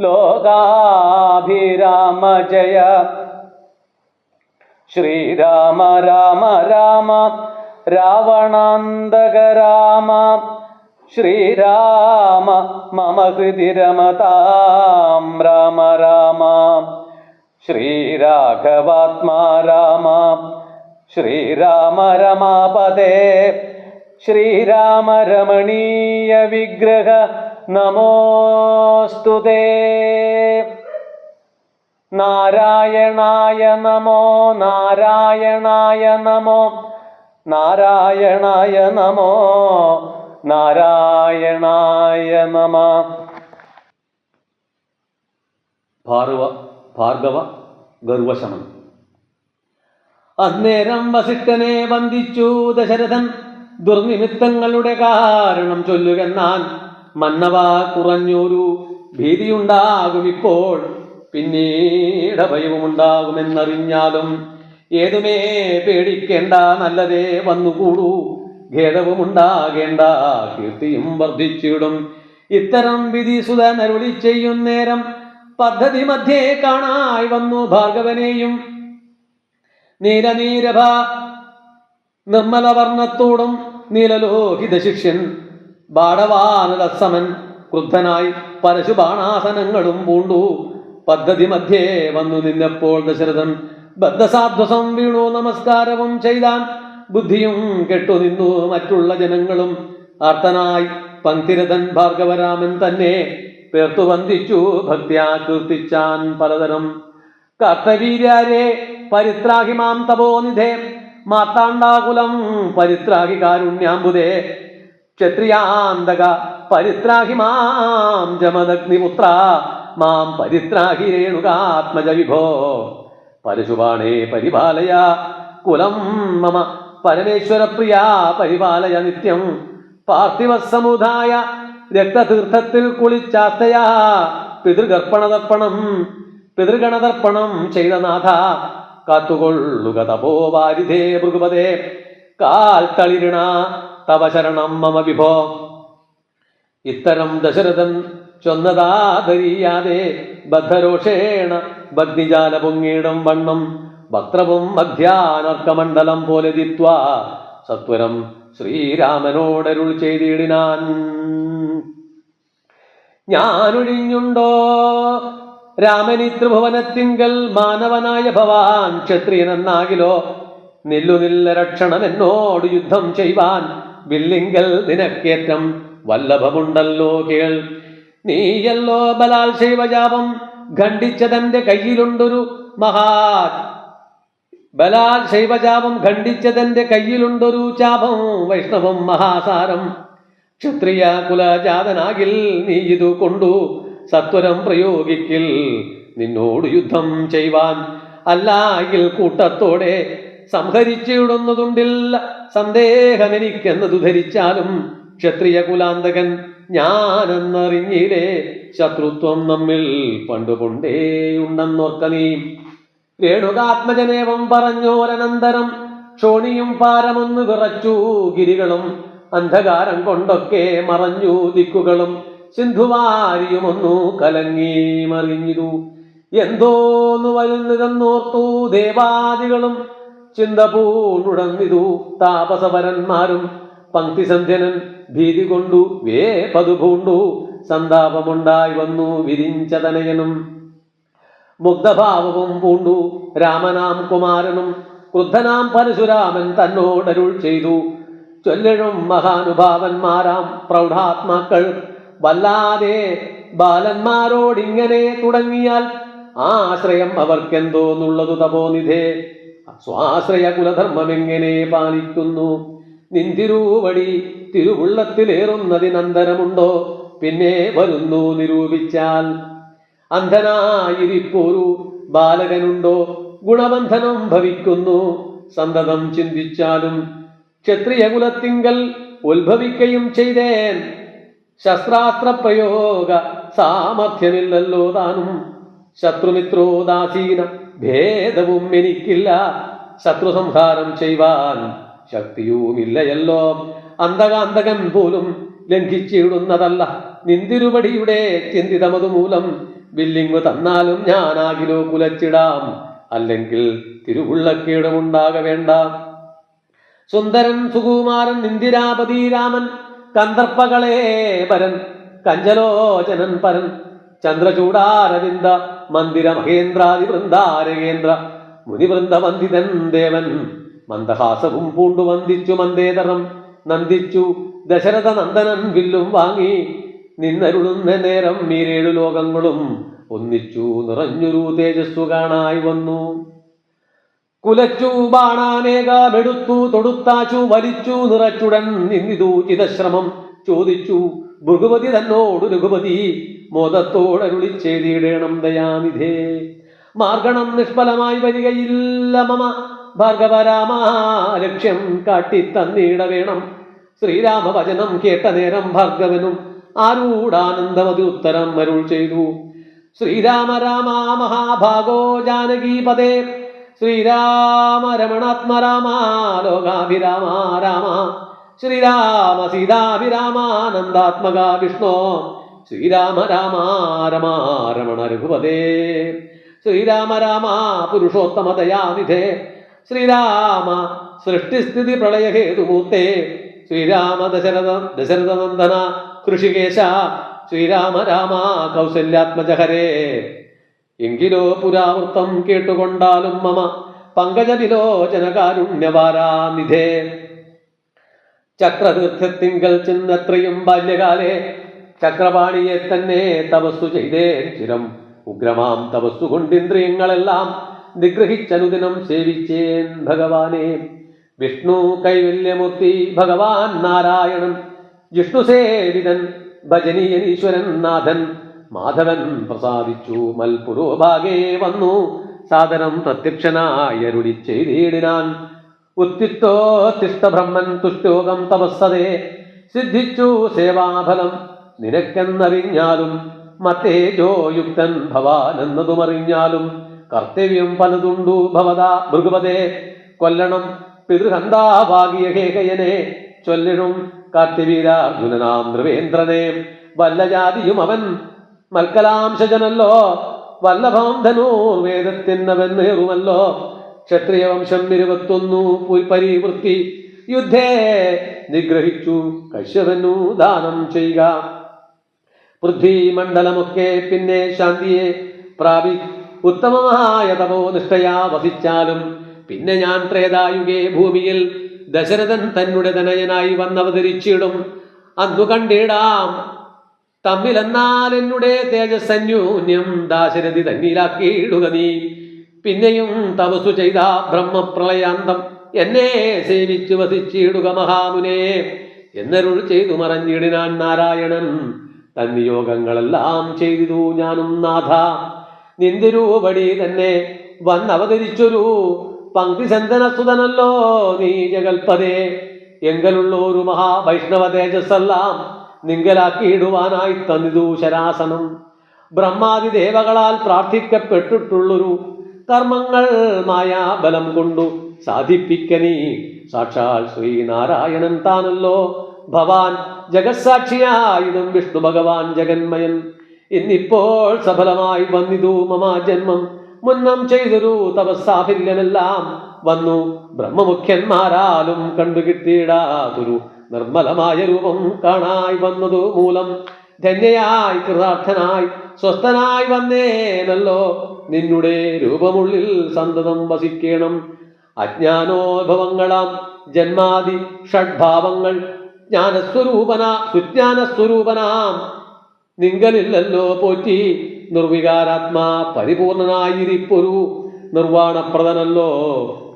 लोगाभिराम जय श्रीराम राम राम रावणान्दकरामं श्रीराम मम हृदि रमतां राम राम। श्रीराघवात्मा राम। श्रीराम रमापदे श्रीरामरमणीय विग्रह। നമോസ്തുതേ നാരായണായ നമോ നാരായണായ നമോ നാരായണായ നമോ നാരായണായ നമ. ഭാർവ ഭാർഗവ ഗർവശമൻ അന്നേരം വസിഷ്ഠനെ വന്ദിച്ചു ദശരഥൻ. ദുർനിമിത്തങ്ങളുടെ കാരണം ചൊല്ലുകെന്നാൻ മന്നവ കുറഞ്ഞൊരു ഭീതിയുണ്ടാകും ഇപ്പോൾ പിന്നീട് ഭയവുമുണ്ടാകുമെന്നറിഞ്ഞാലും ഏതുമേ പേടിക്കേണ്ട നല്ലതേ വന്നുകൂടൂ. ഖേദവുമുണ്ടാകേണ്ട കീർത്തിയും വർദ്ധിച്ചിടും. ഇത്തരം വിധിസുതൻ ചെയ്യും നേരം പദ്ധതി മധ്യേ കാണായി വന്നു ഭാർഗവനെയും. നീലനീരഭ നിർമ്മല വർണത്തോടും നീലലോഹിത ശിഷ്യൻ ബാടവാനലസമൻ ക്രുദ്ധനായി പരശുബാണാസനങ്ങളും പൂണ്ടു. പദ്ധതി മധ്യേ വന്നു നിന്നപ്പോൾ ദശരഥൻ ബദ്ധസാധ്വസം വീണു. നമസ്കാരവും ചെയ്താൻ ബുദ്ധിയും കെട്ടുനിന്നു മറ്റുള്ള ജനങ്ങളും ആർത്തനായി പങ്ക്തിരഥൻ ഭാർഗവരാമൻ തന്നെ പേർത്തു വന്ദിച്ചു. ഭക്തിയാ കീർത്തിച്ചാൻ പലതരം കർത്തവീര്യാരെ പരിത്രാഹിമാം തപോനിധേ. മാത്താണ്ടാകുലം പരിത്രാഹി കാരുണ്യാംബുദേ ക്ഷത്രിയാന്തക പരിത്രാഹി മാം ജമദഗ്നിപുത്ര മാം പരിത്രാഹി രേണുകാത്മജ വിഭോ. പരശുപാണേ പരിപാലയ കുലം മമ പരമേശ്വരപ്രിയ പരിപാലയ നിത്യം. പാർത്ഥിവ സമുദായ രക്തതീർത്ഥത്തിൽ കുളിച്ചാസ്തയ. പിതൃഗർപ്പണതർപ്പണം പിതൃഗണതർപ്പണം ചെയ്ത നാഥ. കാത്തുകൊള്ളുക തപോവാരിധേ ഭൃഗുപതേ. കാൽ തളിരിണ തവ ശരണം മമ വിഭോ. ഇത്തരം ദശരഥൻ ചൊന്നതാതറിയാതെ ബദ്ധരോഷേണ ഭഗ്നിജാല പൊങ്ങിയിടം വണ്ണം വക്രവും മധ്യാനർക്കമണ്ഡലം പോലെ ദിത്വ സത്വരം ശ്രീരാമനോടരുൾ ചെയ്തിടിനാൻ. ഞാനൊഴിഞ്ഞുണ്ടോ? രാമനി ത്രിഭുവനത്തിങ്കൽ മാനവനായ ഭവാൻ ക്ഷത്രിയനെന്നാകിലോ? നില്ലുനില്ല രക്ഷണം എന്നോട് യുദ്ധം ചെയ്യുവാൻ വില്ലിങ്കൽ നിനക്കേറ്റം വല്ലഭമുണ്ടല്ലോ കേൾ. നീയല്ലോ ബലാൽ ശൈവജാപം ഖണ്ഡിച്ചതെന്റെ കയ്യിലുണ്ടൊരു മഹാ ബലാൽ ശൈവജാപം ഖണ്ഡിച്ചതെന്റെ കയ്യിലുണ്ടൊരു ചാപം വൈഷ്ണവം മഹാസാരം. ക്ഷത്രിയ കുലജാതനാകിൽ നീ ഇതു കൊണ്ടു സത്വരം പ്രയോഗിക്കിൽ. നിന്നോട് യുദ്ധം ചെയ്യുവാൻ അല്ലായിൽ കൂട്ടത്തോടെ സംഹരിച്ചിടുന്നതുണ്ടില്ല. സന്ദേഹമെനിക്കെന്നതു ധരിച്ചാലും ക്ഷത്രിയ കുലാന്തകൻ ഞാനെന്നറിഞ്ഞില്ലേ? ശത്രുത്വം നമ്മിൽ പണ്ടുകൊണ്ടേയുണ്ടെന്നോർക്ക നീ. രേണുകാത്മജനേവം പറഞ്ഞോരനന്തരം ക്ഷോണിയും പാരമൊന്നു വിറച്ചു ഗിരികളും അന്ധകാരം കൊണ്ടൊക്കെ മറഞ്ഞു ദിക്കുകളും സിന്ധുവാരിയുമൊന്നു കലങ്ങി മറിഞ്ഞിതു. എന്തോന്നു വരുന്നതെന്നോർത്തു ദേവാദികളും ചിന്ത പൂണ്ടുടന്നിതു താപസവരന്മാരും പങ്ക്തിസന്ധ്യനൻ ഭീതി കൊണ്ടു വേ പതുപൂണ്ടു സന്താപമുണ്ടായി വന്നു വിരിഞ്ചതനയനും. മുഗ്ധഭാവവും പൂണ്ടു രാമനാം കുമാരനും ക്രുദ്ധനാം പരശുരാമൻ തന്നോടരുൾ ചെയ്തു. ചൊല്ലഴും മഹാനുഭാവന്മാരാം പ്രൗഢാത്മാക്കൾ വല്ലാതെ ബാലന്മാരോടിങ്ങനെ തുടങ്ങിയാൽ ആശ്രയം അവർക്കെന്തോന്നുള്ളതു തപോനിധേ. സ്വാശ്രയ കുലധർമ്മം എങ്ങനെ പാലിക്കുന്നു? നിന്തിരൂവടി തിരുവുള്ളത്തിലേറുന്നതിനന്തരമുണ്ടോ? പിന്നെ വരുന്നു നിരൂപിച്ചാൽ. അന്ധനായിരിപ്പോരു ബാലകനുണ്ടോ? ഗുണബന്ധനം ഭവിക്കുന്നു. സന്തതം ചിന്തിച്ചാലും ക്ഷത്രിയകുലത്തിങ്കൽ ഉത്ഭവിക്കയും ചെയ്തേൻ. ശസ്ത്രാസ്ത്ര പ്രയോഗ സാമർഥ്യമില്ലല്ലോ താനും. ശത്രുമിത്രോദാസീന ഭേദവും എനിക്കില്ല. ശത്രു സംഹാരം ചെയ്യുവാൻ ശക്തിയുമില്ലയല്ലോ. അന്തകാന്തകൻ പോലും ലംഘിച്ചിടുന്നതല്ല. നിന്തിരുപടിയുടെ ചിന്തിതമതു മൂലം ബില്ലിങ് തന്നാലും ഞാനാകിലോ കുലച്ചിടാം. അല്ലെങ്കിൽ തിരുവുള്ളക്കീടമുണ്ടാക വേണ്ട. സുന്ദരൻ സുകുമാരൻ ഇന്ദിരാപതി രാമൻ കന്ദർപ്പകളേ പരൻ കഞ്ചലോചനൻ പരൻ ചന്ദ്രചൂടാരവിന്ദ മന്ദിര മഹേന്ദ്രാദി വൃന്ദാരകേന്ദ്ര മുനിവൃന്ദ വന്ദിതൻ ദേവൻ. മന്ദഹാസവും പൂണ്ടു വന്ദിച്ചു മന്ദേതരം. നന്ദിച്ചു ദശരഥ നന്ദനൻ വില്ലും വാങ്ങി. നിന്നരുളുന്ന നേരം മീരേഴു ലോകങ്ങളും ഒന്നിച്ചു നിറഞ്ഞൊരു തേജസ്സു കാണായി വന്നു. കുലച്ചു ബാണാനേകാമെടുത്തു തൊടുത്താച്ചു വലിച്ചു നിറച്ചുടൻ നിന്നിതു ചിതശ്രമം. ചോദിച്ചു ഭൃഗുപതി തന്നോട് രഘുപതി മോദത്തോടരുളി ചെയ്തിടേണം ദയാനിധേ. മാർഗണം നിഷ്ഫലമായി വരികയില്ല മമ. ഭാർഗവരാമ ലക്ഷ്യം കാട്ടിത്തന്നിട വേണം ശ്രീരാമ വചനം കേട്ട നേരം ഭാർഗവനും ആരൂഢാനന്ദമതി ഉത്തരം അരുൾ ചെയ്തു. ശ്രീരാമ രാമ മഹാഭാഗോ ജാനകീപദേ ശ്രീരാമ രമണാത്മരാമ ലോകാഭിരാമ രാമ. ശ്രീരാമ സീതാഭിരാമാനന്ദാത്മക വിഷ്ണു ശ്രീരാമ രാമ രമ രമണ രഘുപതേ ശ്രീരാമ രാമ പുരുഷോത്തമ ദയാനിധേ ശ്രീരാമ സൃഷ്ടിസ്ഥിതി പ്രളയഹേതുമൂർത്തേ ശ്രീരാമ ദശരഥ ദശരഥനന്ദന കൃഷികേശ ശ്രീരാമ രാമ കൗസല്യാത്മജഹരേ എങ്കിലോ പുരാവൃത്തം കേട്ടുകൊണ്ടാലും മമ പങ്കജവിലോചനകാരുണ്യവാരാനിധേ. ചക്രതീർത്ഥത്തിങ്കൽ ചെന്നത്രയും ബാല്യകാലേ ചക്രപാണിയെ തന്നെ തപസ്സു ചെയ്തേ ചിരം. ഉഗ്രമാം തപസ്സു കൊണ്ടിന്ദ്രിയങ്ങളെല്ലാം നിഗ്രഹിച്ചനുദിനം സേവിച്ചേൻ ഭഗവാനെ. വിഷ്ണു കൈവല്യമൂർത്തി ഭഗവാൻ നാരായണൻ ജിഷ്ണു സേവിതൻ ഭജനീയനീശ്വരൻ നാഥൻ. മാധവൻ പ്രസാദിച്ചു മൽപുരോഭാഗേ വന്നു. സാധനം പ്രത്യക്ഷനായി അരുളി ചെയ്തിടിനാൻ ഉത്തിത്തോത്തിഷ്ട ബ്രഹ്മൻ തുഷ്ടോകം തപസ്സതേ. സിദ്ധിച്ചു സേവാഫലം. നിനക്കെന്നറിഞ്ഞാലും മത്തേജോയുക്തൻ ഭവാൻ എന്നതുമറിഞ്ഞാലും കർത്തവ്യം പലതുണ്ടു ഭവതാ ഭൃഗുപതേ. കൊല്ലണം പിതൃഹന്താവാകിയ ഹേകയനെ ചൊല്ലിടും കാർത്തിവീരാർജുനനാം നൃവേന്ദ്രനെ വല്ലജാതിയും അവൻ മൽക്കലാംശജനല്ലോ. വല്ലഭാം ധനൂർ വേദത്തിന്നവന്നേറുമല്ലോ ക്ഷത്രിയവംശം ഇരുപത്തൊന്നു പരിവൃത്തി യുദ്ധേ നിഗ്രഹിച്ചു കശ്യപനു ദാനം ചെയ്യുക. പൃഥ്വിമണ്ഡലമൊക്കെ പിന്നെ ശാന്തിയെ പ്രാപി ഉത്തമമായ തപോ നിഷ്ഠയാ വസിച്ചാലും പിന്നെ ഞാൻ ത്രേതായുഗേ ഭൂമിയിൽ ദശരഥൻ തന്നുടെ തനയനായി വന്നവതരിച്ചിടും അന്നു കണ്ടിടാം തമ്മിലെന്നാൽ എന്നുടേ തേജസ്സന്യൂന്യം ദാശരഥി തന്നിലാക്കിയിടുക നീ. പിന്നെയും തപസ്സു ചെയ്ത ബ്രഹ്മപ്രളയാന്തം എന്നെ സേവിച്ചു വസിച്ചിടുക മഹാമുനേ. എന്നരുൾ ചെയ്തു മറഞ്ഞിടിനാൻ നാരായണൻ. തന്നിയോഗങ്ങളെല്ലാം ചെയ്തു ഞാനും നാഥ. നിന്തിരൂപടി തന്നെ വന്നവതരിച്ചൊരു പങ്ക്തിചന്ദനസുതനല്ലോ നീ ജഗൽപതേ. എങ്കലുള്ളൊരു മഹാവൈഷ്ണവ തേജസ്സെല്ലാം നിങ്കലാക്കിയിടുവാനായി തന്നിതു ശരാസനം. ബ്രഹ്മാതിദേവകളാൽ പ്രാർത്ഥിക്കപ്പെട്ടിട്ടുള്ളൊരു കർമ്മങ്ങൾ മായാബലം കൊണ്ടു സാധിപ്പിക്ക നീ. സാക്ഷാൽ ശ്രീനാരായണൻ താനല്ലോ. ഭവാൻ ജഗത്സാക്ഷിയായിടും വിഷ്ണു ഭഗവാൻ ജഗന്മയൻ. ഇന്നിപ്പോൾ സഫലമായി വന്നിതു മമാ ജന്മം. മുന്നം ചെയ്തൊരു തപസ്സാഫില്യമെല്ലാം വന്നു. ബ്രഹ്മമുഖ്യന്മാരാലും കണ്ടുകിട്ടിയിടാതൊരു നിർമ്മലമായ രൂപം കാണായി വന്നതു മൂലം ധന്യയായി കൃതാർത്ഥനായി സ്വസ്ഥനായി വന്നേനല്ലോ. നിന്നുടെ രൂപമുള്ളിൽ സന്തതം വസിക്കണം. അജ്ഞാനോഭവങ്ങളാം ജന്മാദി ഷഡ്ഭാവങ്ങൾ ജ്ഞാനസ്വരൂപന സുജ്ഞാനസ്വരൂപനാം. നിങ്കലില്ലല്ലോ പോറ്റി നിർവികാരാത്മാ പരിപൂർണനായിരിപ്പൊരു നിർവാണപ്രദനല്ലോ.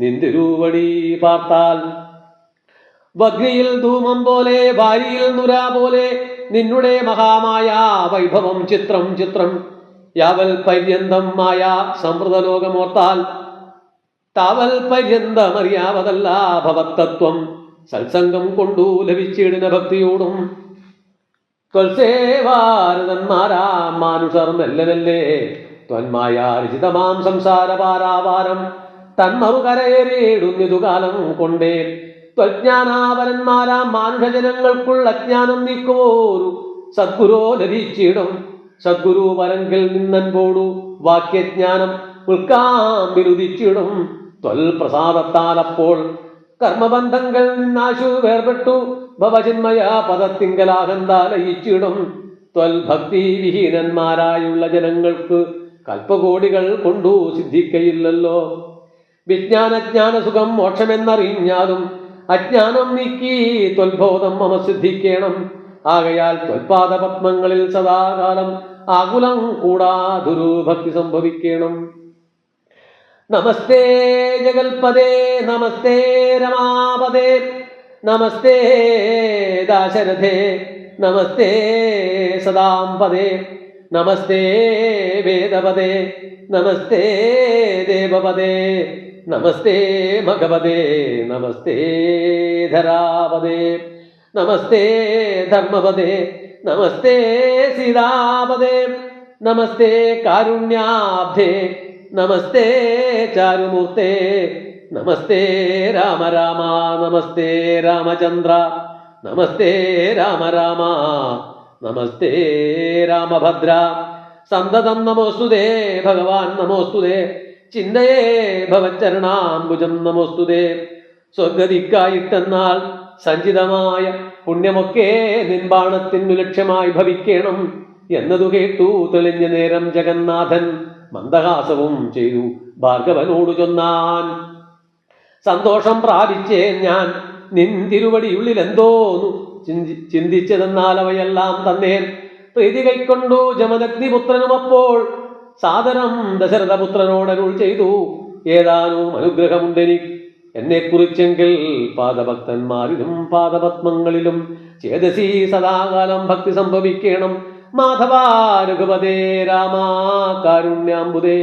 നിന്തിരുവടി പാർത്താൽ. വഗ്നിയിൽ ധൂമം പോലെ ഭാര്യയിൽ നുര പോലെ നിന്നുടെ മഹാമായ വൈഭവം ചിത്രം ചിത്രം. യാവൽ പര്യന്തം മായ സമൃതലോകമോർത്താൽ താവൽ പര്യന്തമറിയാവതല്ല ഭവത്തത്വം. സത്സംഗം കൊണ്ടു ലഭിച്ചിടുന്ന ഭക്തിയോടും ത്വൽസേവാരതന്മാരാ മാനുഷർ മെല്ലെ മെല്ലെ ത്വന്മായ രചിതമാം സംസാര പാരാവാരം തന്മറു കരയേറിയിടുന്നിതു കൊണ്ടേ ത്വജ്ഞാനാപരന്മാരാം മാനുഷജനങ്ങൾക്കുള്ള അജ്ഞാനം നീക്കുവോരു. സദ്ഗുരോ ലഭിച്ചിടും. സദ്ഗുരു പരങ്കിൽ നിന്നൻപോടു വാക്യജ്ഞാനം ഉൾക്കാമ്പിരുദിച്ചിടും ത്വൽ പ്രസാദത്താൽ അപ്പോൾ കർമ്മബന്ധങ്ങൾ നിന്നാശു വേർപെട്ടു. ഭവചിന്മയ പദത്തിങ്കലാഹന്താലയിച്ചിടും. ത്വൽ ഭക്തി വിഹീനന്മാരായുള്ള ജനങ്ങൾക്ക് കൽപ്പകോടികൾ കൊണ്ടു സിദ്ധിക്കയില്ലല്ലോ. വിജ്ഞാനജ്ഞാന സുഖം മോക്ഷമെന്നറിഞ്ഞാലും അജ്ഞാനം നീക്കി ത്വൽബോധം മമ ആകയാൽ ത്വൽപാദ പത്മങ്ങളിൽ സദാകാലം ആകുലം കൂടാതൊരു ഭക്തി സംഭവിക്കണം. നമസ്തേ ജഗൽപദേ നമസ്തേ രമാപദേ നമസ്തേ ദാശരഥേ നമസ്തേ സദാംപദേ നമസ്തേ വേദപദേ നമസ്തേ ദേവപദേ നമസ്തേ ഭഗവതേ നമസ്തേ ധരാപദേ നമസ്തേ ധർമ്മപദേ നമസ്തേ സീതാപദേ നമസ്തേ കാരുണ്യാബ്ധേ നമസ്തേ ചാരുമൂർത്തേ നമസ്തേ രാമ രാമ നമസ്തേ രാമചന്ദ്ര നമസ്തേ രാമ രാമ നമസ്തേ രാമഭദ്ര. സന്തതം നമോസ്തുതേ ഭഗവാൻ നമോസ്തുതേ. ചിന്തയേ ഭവച്ചരണാംബുജം നമോസ്തുതേ. സ്വർഗതിക്കായിട്ടെന്നാൽ സഞ്ചിതമായ പുണ്യമൊക്കെ നിൻബാണത്തിനു ലക്ഷ്യമായി ഭവിക്കണം എന്നതു കേട്ടു തെളിഞ്ഞ നേരം ജഗന്നാഥൻ മന്ദഹാസവും ചെയ്തു ഭാർഗവനോട് ചൊന്നാൻ. സന്തോഷം പ്രാപിച്ചേ ഞാൻ നിൻ തിരുവടിയുള്ളിൽ എന്തോന്നു ചിന്തി ചിന്തിച്ചതെന്നാൽ അവയെല്ലാം തന്നേൻ. പ്രീതി കൈക്കൊണ്ടു ജമദഗ്നിപുത്രനും സാദരം ദശരഥപുത്രനോടരുൾ ചെയ്തു. ഏതാനും അനുഗ്രഹമുണ്ടെനി. എന്നെ കുറിച്ചെങ്കിൽ പാദഭക്തന്മാരിലും പാദപത്മങ്ങളിലും ചേതസി സദാകാലം ഭക്തി സംഭവിക്കണം. മാധവ രഘുപതേ രാമ കാരുണ്യാംബുദേ.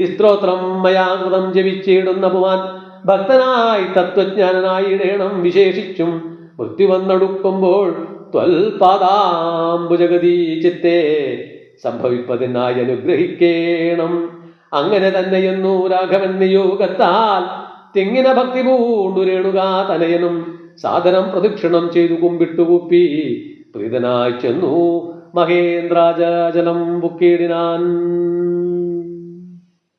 ഈ സ്ത്രോത്രം മയാകൃതം ജപിച്ചിടുന്ന പുമാൻ ഭക്തനായി തത്വജ്ഞാനനായി ഇടേണം വിശേഷിച്ചും. മൃത്യു വന്നടുക്കുമ്പോൾ ത്വൽപാദാംബുജഗതി ചിത്തെ സംഭവിപ്പതിനായി അനുഗ്രഹിക്കേണം. അങ്ങനെ തന്നെയെന്നു രാഘവൻ നിയോഗത്താൽ തെങ്ങിന ഭക്തി പൂണ്ടുരേണുക തനയനും സാധനം പ്രദക്ഷിണം ചെയ്തു കുമ്പിട്ടുകൂപ്പി പ്രീതനായി ചെന്നു മഹേന്ദ്രാജലം ബുക്കിടിനാൻ.